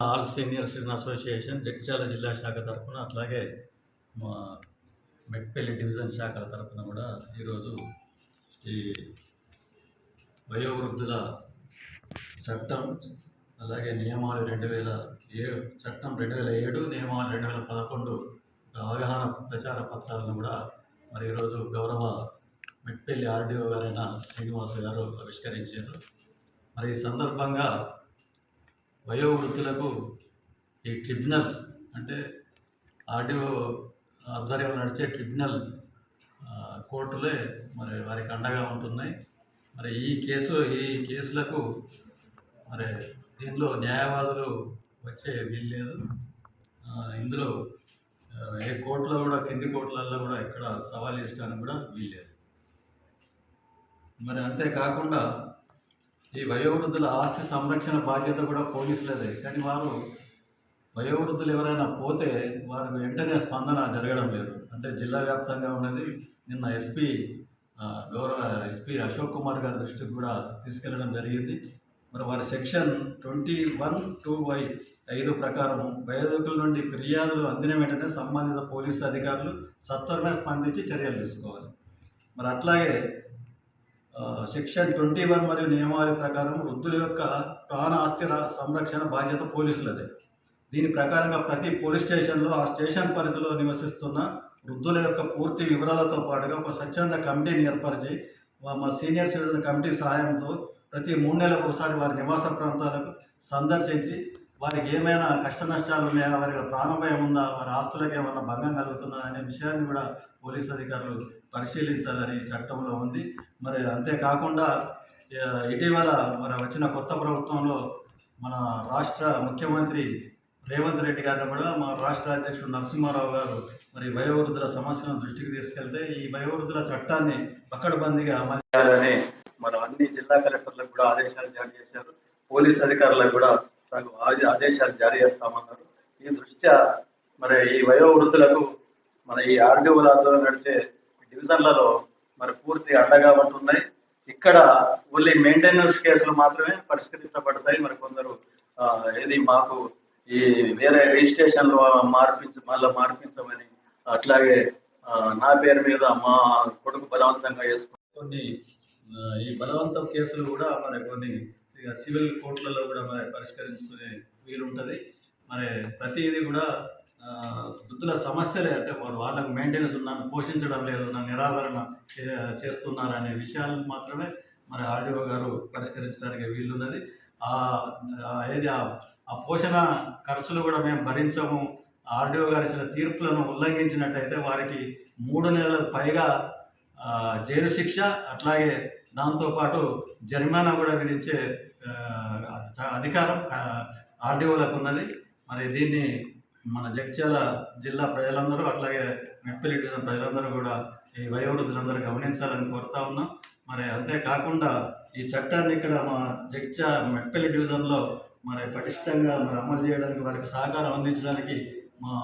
All senior citizen association Jagtial జిల్లా శాఖ తరఫున అట్లాగే మా మెట్పల్లి డివిజన్ శాఖల తరఫున కూడా ఈరోజు ఈ వయోవృద్ధుల చట్టం అలాగే నియమాలు రెండు వేల ఏడు చట్టం రెండు వేల ఏడు నియమాలు రెండు వేల పదకొండు అవగాహన ప్రచార పత్రాలను కూడా మరి ఈరోజు గౌరవ మెట్పల్లి ఆర్డీఓ గారైన శ్రీనివాస్ గారు ఆవిష్కరించారు. మరి ఈ సందర్భంగా వయోవృద్ధులకు ఈ ట్రిబ్యునల్స్ అంటే ఆర్డీఓ ఆధ్వర్యంలో నడిచే ట్రిబ్యునల్ కోర్టులే మరి వారికి అండగా ఉంటున్నాయి. మరి ఈ కేసు ఈ కేసులకు మరి దీనిలో న్యాయవాదులు వచ్చే వీలు లేదు. ఇందులో ఏ కోర్టులో కూడా కింది కోర్టులలో కూడా ఇక్కడ సవాల్ చేయడానికి కూడా వీలు లేదు. మరి అంతేకాకుండా ఈ వయోవృద్ధుల ఆస్తి సంరక్షణ బాధ్యత కూడా పోలీసులదే. కానీ వారు వయోవృద్ధులు ఎవరైనా పోతే వారికి వెంటనే స్పందన జరగడం లేదు. అంటే జిల్లా వ్యాప్తంగా ఉన్నది. నిన్న ఎస్పీ గౌరవ ఎస్పీ అశోక్ కుమార్ గారి దృష్టికి కూడా తీసుకెళ్ళడం జరిగింది. మరి వారి section twenty one two Y ఐదు ప్రకారం వయోధికుల నుండి ఫిర్యాదులు అందిన వెంటనే సంబంధిత పోలీసు అధికారులు సత్వరమే స్పందించి చర్యలు తీసుకోవాలి. మరి అట్లాగే సెక్షన్ ట్వంటీ వన్ మరియు నియమావళి ప్రకారం వృద్ధుల యొక్క ప్రాణ ఆస్తి సంరక్షణ బాధ్యత పోలీసులదే. దీని ప్రకారంగా ప్రతి పోలీస్ స్టేషన్లో ఆ స్టేషన్ పరిధిలో నివసిస్తున్న వృద్ధుల యొక్క పూర్తి వివరాలతో పాటుగా ఒక స్వచ్ఛంద కమిటీని ఏర్పరిచి మా సీనియర్ సిటిజన్ కమిటీ సహాయంతో ప్రతి మూడు నెలలకు ఒకసారి వారి నివాస ప్రాంతాలకు సందర్శించి వారికి ఏమైనా కష్ట నష్టాలు ఉన్నాయా వారికి ప్రాణభయం ఉందా వారి ఆస్తులకు ఏమైనా భంగం కలుగుతుందా అనే విషయాన్ని కూడా పోలీస్ అధికారులు పరిశీలించాలని ఈ చట్టంలో ఉంది. మరి అంతేకాకుండా ఇటీవల మరి వచ్చిన కొత్త ప్రభుత్వంలో మన రాష్ట్ర ముఖ్యమంత్రి రేవంత్ రెడ్డి గారిని కూడా మా రాష్ట్ర అధ్యక్షుడు నరసింహారావు గారు మరి వయోవృద్ధుల సమస్యను దృష్టికి తీసుకెళ్తే ఈ వయోవృద్ధుల చట్టాన్ని పక్కడబందీగా అమలు చేయాలని మనం అన్ని జిల్లా కలెక్టర్లకు కూడా ఆదేశాలు జారీ చేశారు. పోలీస్ అధికారులకు కూడా తగు ఆదేశాలు జారీ చేస్తామన్నారు. ఈ దృష్ట్యా మరి ఈ వయోవృద్ధులకు మన ఈ ఆర్డీఓల ఆధ్వర్యంలో నడిచే డివిజన్లలో మరి పూర్తి అండగా ఉంటున్నాయి. ఇక్కడ ఓన్లీ మెయింటెనెన్స్ కేసులు మాత్రమే పరిష్కరించబడతాయి. మరి కొందరు ఏది మాకు ఈ వేరే రిజిస్ట్రేషన్లు మార్పించ మళ్ళీ మార్పించమని అట్లాగే నా పేరు మీద మా కొడుకు బలవంతంగా వేసుకుని కొన్ని ఈ బలవంతం కేసులు కూడా మరి కొన్ని సివిల్ కోర్టులలో కూడా మరి పరిష్కరించుకునే వీలుంటుంది. మరి ప్రతిదీ కూడా వృద్ధుల సమస్యలే అంటే వాళ్ళకు మెయింటెనెన్స్ ఉన్నాను పోషించడం లేదు నా నిరాదరణ చే- చేస్తున్నారు అనే విషయాలను మాత్రమే మరి ఆర్డీఓ గారు పరిష్కరించడానికి వీలున్నది. ఆ ఏది ఆ పోషణ ఖర్చులు కూడా మేము భరించము. ఆర్డీఓ గారు ఇచ్చిన తీర్పులను ఉల్లంఘించినట్టయితే వారికి మూడు నెలలకు పైగా జైలు శిక్ష అట్లాగే దాంతోపాటు జరిమానా కూడా విధించే చ- అధికారం ఆర్డీఓలకు ఉన్నది. మరి దీన్ని మన జగ్చాల జిల్లా ప్రజలందరూ అట్లాగే మెట్పల్లి డివిజన్ ప్రజలందరూ కూడా ఈ వయోవృద్ధులందరూ గమనించాలని కోరుతా ఉన్నాం. మరి అంతేకాకుండా ఈ చట్టాన్ని ఇక్కడ మా జగిత్యా మెప్పిలి డివిజన్లో మరి పటిష్టంగా మరి అమలు చేయడానికి వారికి సహకారం అందించడానికి మా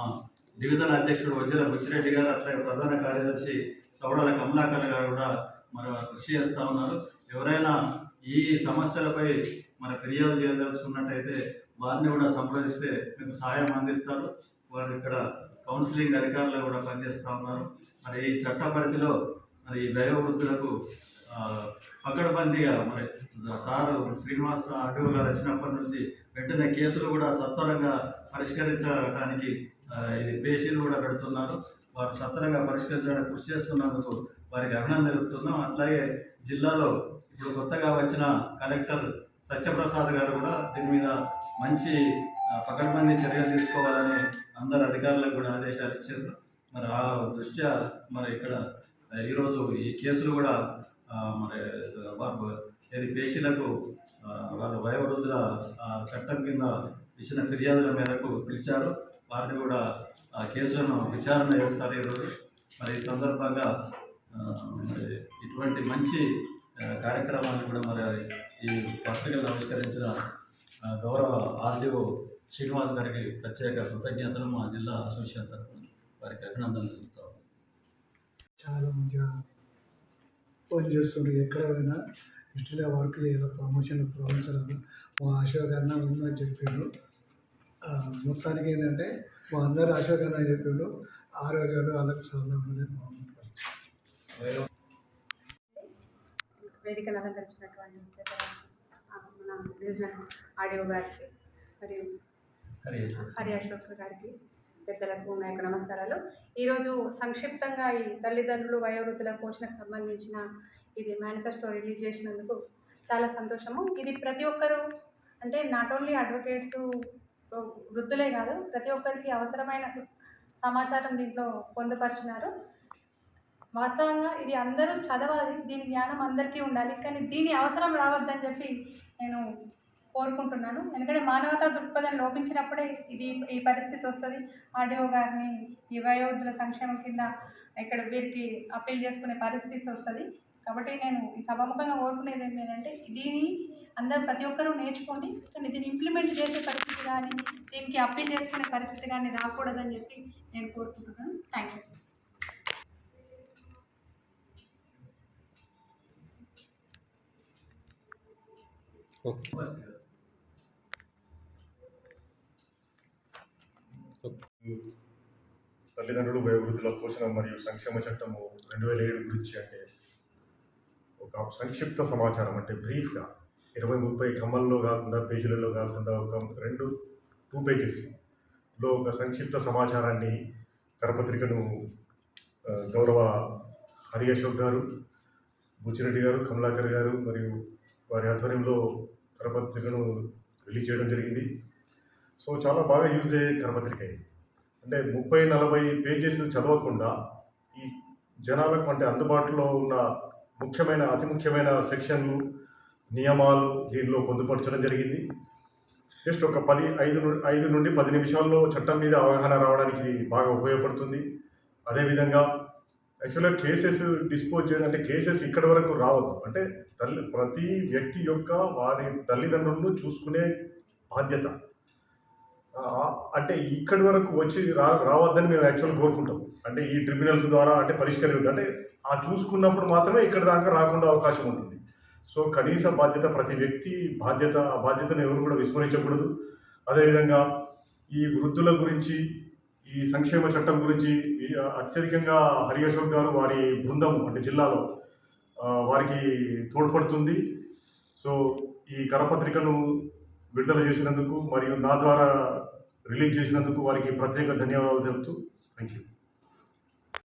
డివిజన్ అధ్యక్షుడు వజ్ర బుచ్చిరెడ్డి గారు అట్లాగే ప్రధాన కార్యదర్శి సౌడల కమలాకర్ గారు కూడా మరి వారు కృషి చేస్తూ ఉన్నారు. ఎవరైనా ఈ సమస్యలపై మరి ఫిర్యాదు చేయదలుచుకున్నట్టయితే వారిని కూడా సంప్రదిస్తే మీకు సహాయం అందిస్తారు. వారు ఇక్కడ కౌన్సిలింగ్ అధికారులు కూడా పనిచేస్తూ ఉన్నారు. మరి ఈ చట్ట పరిధిలో మరి ఈ వయోవృద్ధులకు ఆ, పకడ్బందీగా మరి సారు శ్రీనివాస్ అడ్డు గారు వచ్చినప్పటి నుంచి వెంటనే కేసులు కూడా సత్వరంగా పరిష్కరించడానికి ఇది పేషీలు కూడా పెడుతున్నారు. వారు సత్వరంగా పరిష్కరించడానికి కృషి చేస్తున్నందుకు వారికి అభినందన తెలుపుతున్నాం. అట్లాగే జిల్లాలో ఇప్పుడు కొత్తగా వచ్చిన కలెక్టర్ సత్యప్రసాద్ గారు కూడా దీని మీద మంచి పకడ్బందీ చర్యలు తీసుకోవాలని అందరు అధికారులకు కూడా ఆదేశాలు ఇచ్చారు. మరి ఆ దృష్ట్యా మరి ఇక్కడ ఈరోజు ఈ కేసులు కూడా మరి వారు ఏది పేషీలకు వారు వాళ్ళ వయోవృద్ధుల ఆ, చట్టం కింద ఇచ్చిన ఫిర్యాదుల మేరకు పిలిచారు. వారిని కూడా ఆ కేసులను విచారణ చేస్తారు ఈరోజు. మరి ఈ సందర్భంగా ఇటువంటి మంచి కార్యక్రమాన్ని కూడా మరి ఈ పత్రికలు ఆవిష్కరించిన గౌరవ ఆర్డీఓ శ్రీనివాస్ గారికి ప్రత్యేక కృతజ్ఞతలు మా జిల్లా అసోసియేషన్ తరఫున వారికి అభినందనలు తెలుపుతాం చాలా మంచిగా పని చేస్తుండ్రు ఎక్కడ పోయినా ఇట్లనే వర్క్ చేయాలి ప్రమోషన్ ప్రమోషన్ మా అశోక్ అన్న ఉందని చెప్పిండు. మొత్తానికి ఏంటంటే మా అందరు అశోక్ అన్న చెప్పిండు. ఆరోగ్యాలు వాళ్ళకి సరళం వేదికను అలంకరించినటువంటి మన డివిజనల్ ఆడియో గారికి మరియు హరి అశోక్ గారికి. పెద్దలకు నా యొక్క నమస్కారాలు. ఈరోజు సంక్షిప్తంగా ఈ తల్లిదండ్రులు వయోవృద్ధుల పోషణకు సంబంధించిన ఇది మేనిఫెస్టో రిలీజ్ చేసినందుకు చాలా సంతోషము. ఇది ప్రతి ఒక్కరూ అంటే నాట్ ఓన్లీ అడ్వకేట్స్ వృద్ధులే కాదు ప్రతి ఒక్కరికి అవసరమైన సమాచారం దీంట్లో పొందుపరిచినారు. వాస్తవంగా ఇది అందరూ చదవాలి దీని జ్ఞానం అందరికీ ఉండాలి కానీ దీని అవసరం రావద్దని చెప్పి నేను కోరుకుంటున్నాను. ఎందుకంటే మానవతా దృక్పథం లోపించినప్పుడే ఇది ఈ పరిస్థితి వస్తుంది. ఆర్డీఓ గారిని ఈ వయోవృద్ధుల సంక్షేమం కింద ఇక్కడ వీరికి అప్పీల్ చేసుకునే పరిస్థితి వస్తుంది. కాబట్టి నేను ఈ సభాముఖంగా కోరుకునేది ఏంటంటే దీని అందరు ప్రతి ఒక్కరూ నేర్చుకోండి కానీ దీన్ని ఇంప్లిమెంట్ చేసే పరిస్థితి కానీ దీనికి అప్పీల్ చేసుకునే పరిస్థితి కానీ రాకూడదని చెప్పి నేను కోరుకుంటున్నాను. థ్యాంక్ యూ తల్లిదండ్రులు వయోవృద్ధుల పోషణ మరియు సంక్షేమ చట్టము రెండు వేల ఏడు గురించి అంటే ఒక సంక్షిప్త సమాచారం అంటే బ్రీఫ్గా ఇరవై ముప్పై కమ్మల్లో కాకుండా పేజీలలో కాకుండా ఒక రెండు టూ పేజెస్లో ఒక సంక్షిప్త సమాచారాన్ని కరపత్రికను గౌరవ హరి అశోక్ గారు బుచ్చిరెడ్డి గారు కమలాకర్ గారు మరియు వారి ఆధ్వర్యంలో కరపత్రికను రిలీజ్ చేయడం జరిగింది. సో చాలా బాగా యూజ్ అయ్యే కరపత్రిక అంటే ముప్పై నలభై పేజెస్ చదవకుండా ఈ జనాలకు అంటే అందుబాటులో ఉన్న ముఖ్యమైన అతి ముఖ్యమైన సెక్షన్లు నియమాలు దీనిలో పొందుపరచడం జరిగింది. జస్ట్ ఒక పది ఐదు ఐదు నుండి పది నిమిషాల్లో చట్టం మీద అవగాహన రావడానికి బాగా ఉపయోగపడుతుంది. అదేవిధంగా యాక్చువల్గా కేసెస్ డిస్పోజ్ చేయడం అంటే కేసెస్ ఇక్కడ వరకు రావద్దు. అంటే తల్లి ప్రతి వ్యక్తి యొక్క వారి తల్లిదండ్రులను చూసుకునే బాధ్యత. అంటే ఇక్కడి వరకు వచ్చి రా రావద్దని మేము యాక్చువల్గా కోరుకుంటాం. అంటే ఈ ట్రిబ్యునల్స్ ద్వారా అంటే పరిష్కరించదు అంటే ఆ చూసుకున్నప్పుడు మాత్రమే ఇక్కడ దాకా రాకుండా అవకాశం ఉంటుంది. సో కనీస బాధ్యత ప్రతి వ్యక్తి బాధ్యత ఆ బాధ్యతను ఎవరు కూడా విస్మరించకూడదు. అదేవిధంగా ఈ వృద్ధుల గురించి ఈ సంక్షేమ చట్టం గురించి అత్యధికంగా హరి అశోక్ గారు వారి బృందం అంటే జిల్లాలో వారికి తోడ్పడుతుంది. సో ఈ కరపత్రికను విడుదల చేసినందుకు మరియు నా ద్వారా రిలీజ్ చేసినందుకు వారికి ప్రత్యేక ధన్యవాదాలు తెలుపుతూ థ్యాంక్ యూ